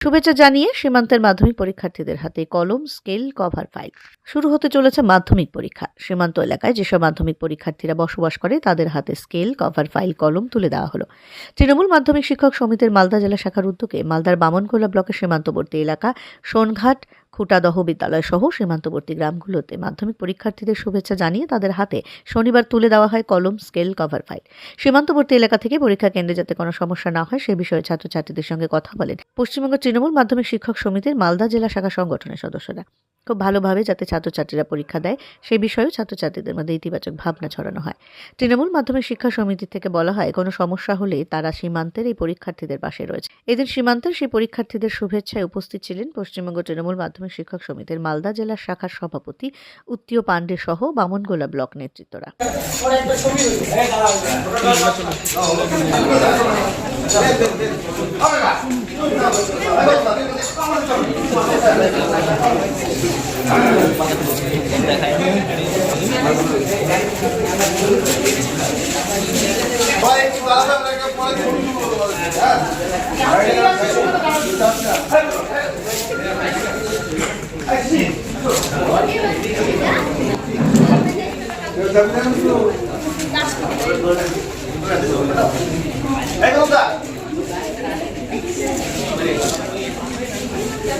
শুভেচ্ছা জানিয়ে সীমান্তের মাধ্যমিক পরীক্ষার্থীদের হাতে কলম, স্কেল, কভার ফাইল। শুরু হতে চলেছে মাধ্যমিক পরীক্ষা। সীমান্ত এলাকায় যেসব মাধ্যমিক পরীক্ষার্থীরা বসবাস করে, তাদের হাতে স্কেল, কভার ফাইল, কলম তুলে দেওয়া হলো। তৃণমূল মাধ্যমিক শিক্ষক সমিতির মালদা জেলা শাখার উদ্যোগে মালদার বামনকোলা ব্লকের সীমান্তবর্তী এলাকা সোনঘাট খুটাদহ বিদ্যালয় সহ সীমান্তবর্তী গ্রামগুলোতে মাধ্যমিক পরীক্ষার্থীদের শুভেচ্ছা জানিয়ে তাদের হাতে শনিবার তুলে দেওয়া হয় কলম, স্কেল, কভার ফাইল। সীমান্তবর্তী এলাকা থেকে পরীক্ষা কেন্দ্রে যাতে কোনো সমস্যা না হয়, সে বিষয়ে ছাত্রছাত্রীদের সঙ্গে কথা বলেন পশ্চিমবঙ্গ তৃণমূল মাধ্যমিক শিক্ষক সমিতির মালদা জেলা শাখা সংগঠনের সদস্যরা। খুব ভালোভাবে যাতে ছাত্রছাত্রীরা পরীক্ষা দেয় সে বিষয়েও ছাত্রছাত্রীদের মধ্যে ইতিবাচক ভাবনা ছড়ানো হয়। তৃণমূল মাধ্যমিক শিক্ষা সমিতি থেকে বলা হয়, কোনো সমস্যা হলে তারা সীমান্তের এই পরীক্ষার্থীদের পাশে রয়েছে। এদিন সীমান্তের সেই পরীক্ষার্থীদের শুভেচ্ছায় উপস্থিত ছিলেন পশ্চিমবঙ্গ তৃণমূল মাধ্যমিক শিক্ষক সমিতির মালদা জেলার শাখার সভাপতি উত্তীয় পাণ্ডে সহ বামনগোলা ব্লক নেতৃত্বরা। Pergunta!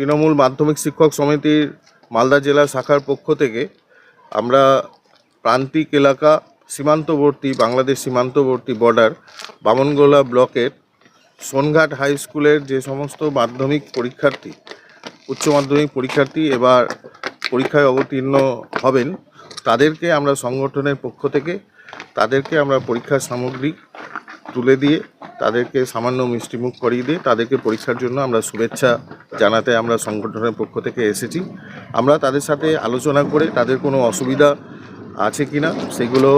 তৃণমূল মাধ্যমিক শিক্ষক সমিতির মালদা জেলা শাখার পক্ষ থেকে আমরা প্রান্তিক এলাকা সীমান্তবর্তী, বাংলাদেশ সীমান্তবর্তী বর্ডার, বামনগোলা ব্লকের সোনঘাট হাই স্কুলের যে সমস্ত মাধ্যমিক পরীক্ষার্থী, উচ্চ মাধ্যমিক পরীক্ষার্থী এবার পরীক্ষায় অবতীর্ণ হবেন, তাদেরকে আমরা সংগঠনের পক্ষ থেকে, তাদেরকে আমরা পরীক্ষার সামগ্রী তুলে দিয়ে তাদেরকে সামান্য মিষ্টিমুখ করিয়ে দিয়ে তাদেরকে পরীক্ষার জন্য আমরা শুভেচ্ছা জানাতে আমরা সংগঠনের পক্ষ থেকে এসেছি। আমরা তাদের সাথে আলোচনা করে তাদের কোনো অসুবিধা আছে কি না সেগুলো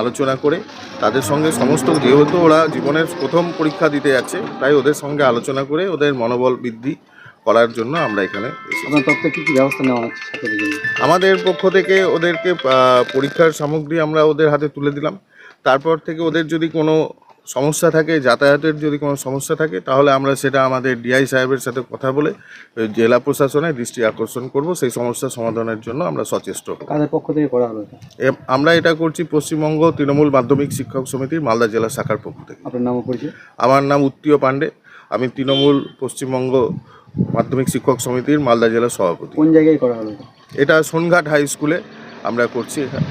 আলোচনা করে তাদের সঙ্গে সমস্ত যেহেতু ওরা জীবনের প্রথম পরীক্ষা দিতে যাচ্ছে তাই ওদের সঙ্গে আলোচনা করে ওদের মনোবল বৃদ্ধি করার জন্য আমরা এখানে আমাদের পক্ষ থেকে ওদেরকে পরীক্ষার সামগ্রী আমরা ওদের হাতে তুলে দিলাম। তারপর থেকে ওদের যদি কোনো সমস্যা থাকে যাতায়াতের যদি কোনো সমস্যা থাকে তাহলে আমরা সেটা আমাদের ডিআই সাহেবের সাথে কথা বলে জেলা প্রশাসনের দৃষ্টি আকর্ষণ করব সেই সমস্যা সমাধানের জন্য আমরা সচেষ্ট হব। কাদের পক্ষ থেকে করা হলো এ- আমরা এটা করছি পশ্চিমবঙ্গ তৃণমূল মাধ্যমিক শিক্ষক সমিতির মালদা জেলা শাখার পক্ষ থেকে। আপনার নামও পরিচয়? আমার নাম উত্তীয় পাণ্ডে। আমি তৃণমূল পশ্চিমবঙ্গ মাধ্যমিক শিক্ষক সমিতির মালদা জেলার সভাপতি। কোন জায়গায় করা হলো এটা? এটা সোনঘাট হাই স্কুলে আমরা করছি এখানে